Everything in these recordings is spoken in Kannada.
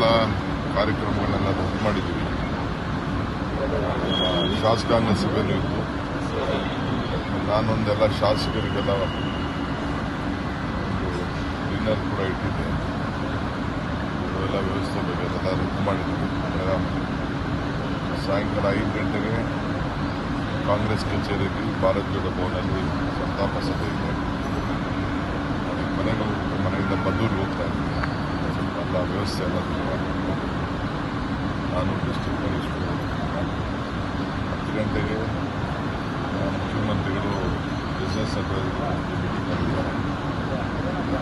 ನಮ್ಮೆಲ್ಲ ಕಾರ್ಯಕ್ರಮಗಳನ್ನೆಲ್ಲ ರದ್ದು ಮಾಡಿದ್ದೀವಿ. ಶಾಸಕಾಂಗ ಸಭೆನೂ ಇತ್ತು. ನಾನೊಂದೆಲ್ಲ ಶಾಸಕರಿಗೆಲ್ಲ ಡಿನ್ನರ್ ಕೂಡ ಇಟ್ಟಿದ್ದೆ. ಎಲ್ಲ ವ್ಯವಸ್ಥೆ ಬಗ್ಗೆ ರದ್ದು ಮಾಡಿದ್ದೀವಿ ಸಾಯಂಕಾಲ ಐದು ಗಂಟೆಗೆ ಕಾಂಗ್ರೆಸ್ ಕಚೇರಿಯಲ್ಲಿ ಭಾರತ್ ಜೋಡೋ ಭವನಲ್ಲಿ ಸಂತಾಪ ಸಭೆ ಇದೆ. ಮನೆಗೆ ಮನೆಯಿಂದ ಮದ್ದೂರಿಗೆ ವ್ಯವಸ್ಥೆ ಎಲ್ಲ ತುಂಬ ನಾನು ಡಿಸ್ಟ್ರಿಕ್ಟ್ ಮಿನಿಸ್ಟ್ರು ಹತ್ತು ಗಂಟೆಗೆ ಮುಖ್ಯಮಂತ್ರಿಗಳು ಬಿಸ್ನೆಸ್ ಅಡ್ವೈಸರ್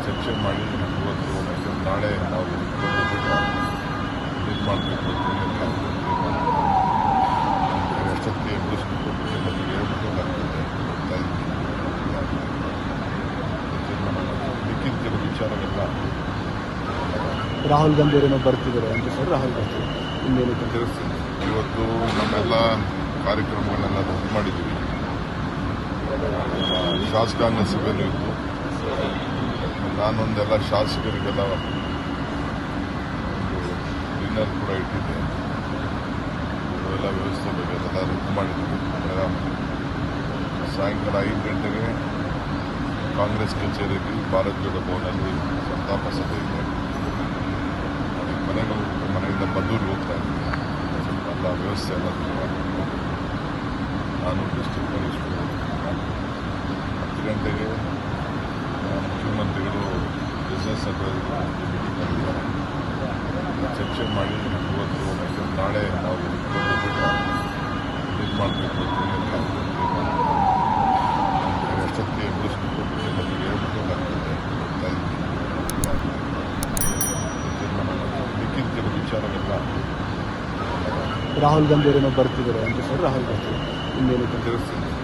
ಚರ್ಚೆ ಮಾಡಿ ಇವತ್ತು ನಾಳೆ ನಾವು ಇದು ಮಾಡಬೇಕು ಅಂತ ರಾಹುಲ್ ಗಾಂಧಿ ಅವರೇನೋ ಬರ್ತಿದ್ದಾರೆ ಅಂತ ಸರ್ ರಾಹುಲ್ ಗಾಂಧಿ ಇನ್ನೇನು ಇವತ್ತು ನಮ್ಮೆಲ್ಲ ಕಾರ್ಯಕ್ರಮಗಳನ್ನೆಲ್ಲ ರದ್ದು ಮಾಡಿದ್ದೀವಿ. ಶಾಸಕಾಂಗ ಸಭೆಯಲ್ಲಿ ಇತ್ತು. ನಾನೊಂದೆಲ್ಲ ಶಾಸಕರಿಗೆಲ್ಲ ಡಿನ್ನರ್ ಕೂಡ ಇಟ್ಟಿದ್ದೆ. ಎಲ್ಲ ವ್ಯವಸ್ಥೆ ಬಗ್ಗೆ ಅದೆಲ್ಲ ರದ್ದು ಮಾಡಿದ್ದೀವಿ. ಸಾಯಂಕಾಲ ಐದು ಗಂಟೆಗೆ ಕಾಂಗ್ರೆಸ್ ಕಚೇರಿಯಲ್ಲಿ ಭಾರತ್ ಜೋಡೋ ಭವನಲ್ಲಿ ಸಂತಾಪ ಸಭೆ ಇದೆ. ಸ್ವಲ್ಪ ಎಲ್ಲ ವ್ಯವಸ್ಥೆ ಎಲ್ಲ ರದ್ದು ಮಾಡಿದ್ದೀನಿ ನಾನು ಡಿಸ್ಟ್ರಿಕ್ಟ್ ಮಿನಿಸ್ಟ್ರು ಹತ್ತು ಗಂಟೆಗೆ ಮುಖ್ಯಮಂತ್ರಿಗಳು ಬಿಸ್ನೆಸ್ ಅಡ್ವೈಸರ್ ಮೀಟಿಂಗ್ ಮಾಡಿದ್ದಾರೆ ಚರ್ಚೆ ಮಾಡಿ ನಾಳೆ ನಾವು ಇದು ಮಾಡಬೇಕು ರಾಹುಲ್ ಗಾಂಧಿ ಅವರೇನೋ ಬರ್ತಿದ್ದಾರೆ ಅಂತ ಸರ್ ರಾಹುಲ್ ಗಾಂಧಿ. ಇನ್ನೇನು ತಿಳಿಸ್ತೀನಿ